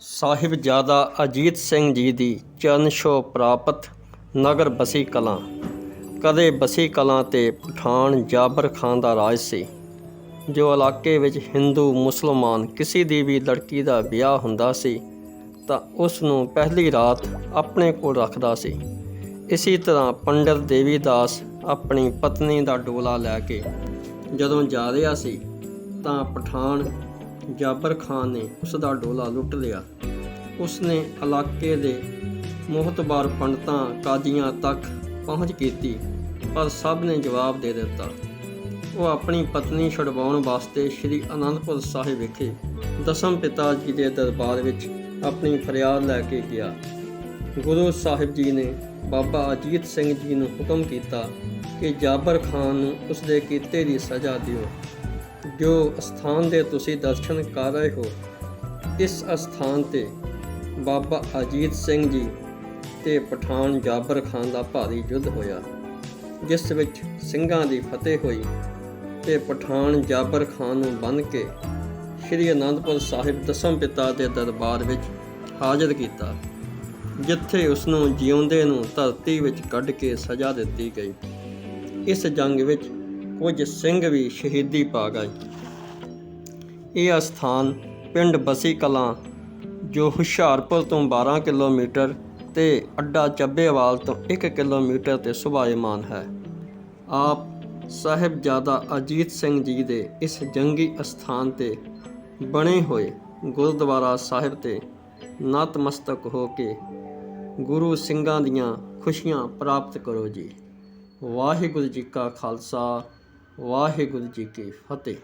ਸਾਹਿਬਜ਼ਾਦਾ ਅਜੀਤ ਸਿੰਘ ਜੀ ਦੀ ਚਰਨ ਛੋਹ ਪ੍ਰਾਪਤ ਨਗਰ ਬਸੀ ਕਲਾਂ। ਕਦੇ ਬਸੀ ਕਲਾਂ ਤੇ ਪਠਾਨ ਜਾਬਰ ਖਾਨ ਦਾ ਰਾਜ ਸੀ, ਜੋ ਇਲਾਕੇ ਵਿੱਚ ਹਿੰਦੂ, ਮੁਸਲਮਾਨ ਕਿਸੇ ਦੀ ਵੀ ਲੜਕੀ ਦਾ ਵਿਆਹ ਹੁੰਦਾ ਸੀ, ਤਾਂ ਉਸ ਨੂੰ ਪਹਿਲੀ ਰਾਤ ਆਪਣੇ ਕੋਲ ਰੱਖਦਾ ਸੀ। ਇਸੇ ਤਰ੍ਹਾਂ ਪੰਡਤ ਦੇਵੀਦਾਸ ਆਪਣੀ ਪਤਨੀ ਦਾ ਡੋਲਾ ਲੈ ਕੇ ਜਦੋਂ ਜਾ ਰਿਹਾ ਸੀ, ਤਾਂ ਪਠਾਨ ਜਾਬਰ ਖਾਨ ਨੇ ਉਸ ਦਾ ਡੋਲਾ ਲੁੱਟ ਲਿਆ। ਉਸ ਨੇ ਇਲਾਕੇ ਦੇ ਮੁਹਤਬਾਰ ਪੰਡਤਾਂ ਕਾਜ਼ੀਆਂ ਤੱਕ ਪਹੁੰਚ ਕੀਤੀ, ਪਰ ਸਭ ਨੇ ਜਵਾਬ ਦੇ ਦਿੱਤਾ। ਉਹ ਆਪਣੀ ਪਤਨੀ ਛੁਡਵਾਉਣ ਵਾਸਤੇ ਸ੍ਰੀ ਅਨੰਦਪੁਰ ਸਾਹਿਬ ਵਿਖੇ ਦਸਮ ਪਿਤਾ ਜੀ ਦੇ ਦਰਬਾਰ ਵਿੱਚ ਆਪਣੀ ਫਰਿਆਦ ਲੈ ਕੇ ਗਿਆ। ਗੁਰੂ ਸਾਹਿਬ ਜੀ ਨੇ ਬਾਬਾ ਅਜੀਤ ਸਿੰਘ ਜੀ ਨੂੰ ਹੁਕਮ ਕੀਤਾ ਕਿ ਜਾਬਰ ਖਾਨ ਨੂੰ ਉਸ ਦੇ ਕੀਤੇ ਦੀ ਸਜ਼ਾ ਦਿਓ। ਜੋ ਸਥਾਨ ਦੇ ਤੁਸੀਂ ਦਰਸ਼ਨ ਕਰ ਰਹੇ ਹੋ, ਇਸ ਸਥਾਨ ਤੇ ਬਾਬਾ ਅਜੀਤ ਸਿੰਘ ਜੀ ਤੇ ਪਠਾਨ ਜਾਬਰ ਖਾਨ ਦਾ ਭਾਰੀ ਯੁੱਧ ਹੋਇਆ, ਜਿਸ ਵਿੱਚ ਸਿੰਘਾਂ ਦੀ ਫਤਿਹ ਹੋਈ ਤੇ ਪਠਾਨ ਜਾਬਰ ਖਾਨ ਨੂੰ ਬੰਨ ਕੇ ਸ੍ਰੀ ਅਨੰਦਪੁਰ ਸਾਹਿਬ ਦਸਮ ਪਿਤਾ ਦੇ ਦਰਬਾਰ ਵਿੱਚ ਹਾਜ਼ਰ ਕੀਤਾ, ਜਿੱਥੇ ਉਸ ਨੂੰ ਜਿਉਂਦੇ ਨੂੰ ਧਰਤੀ ਵਿੱਚ ਕੱਢ ਕੇ ਸਜ਼ਾ ਦਿੱਤੀ ਗਈ। ਇਸ ਜੰਗ ਵਿੱਚ ਕੁਝ ਸਿੰਘ ਵੀ ਸ਼ਹੀਦੀ ਪਾ ਗਏ। ਇਹ ਅਸਥਾਨ ਪਿੰਡ ਬਸੀ ਕਲਾਂ, ਜੋ ਹੁਸ਼ਿਆਰਪੁਰ ਤੋਂ 12 ਕਿਲੋਮੀਟਰ ਤੇ ਅੱਡਾ ਚੱਬੇਵਾਲ ਤੋਂ 1 ਕਿਲੋਮੀਟਰ ਤੇ ਸੁਭਾਇਮਾਨ ਹੈ। ਆਪ ਸਾਹਿਬਜ਼ਾਦਾ ਅਜੀਤ ਸਿੰਘ ਜੀ ਦੇ ਇਸ ਜੰਗੀ ਅਸਥਾਨ ਤੇ ਬਣੇ ਹੋਏ ਗੁਰਦੁਆਰਾ ਸਾਹਿਬ ਤੇ ਨਤਮਸਤਕ ਹੋ ਕੇ ਗੁਰੂ ਸਿੰਘਾਂ ਦੀਆਂ ਖੁਸ਼ੀਆਂ ਪ੍ਰਾਪਤ ਕਰੋ ਜੀ। ਵਾਹਿਗੁਰੂ ਜੀ ਕਾ ਖਾਲਸਾ, ਵਾਹਿਗੁਰੂ ਜੀ ਕੀ ਫਤਿਹ।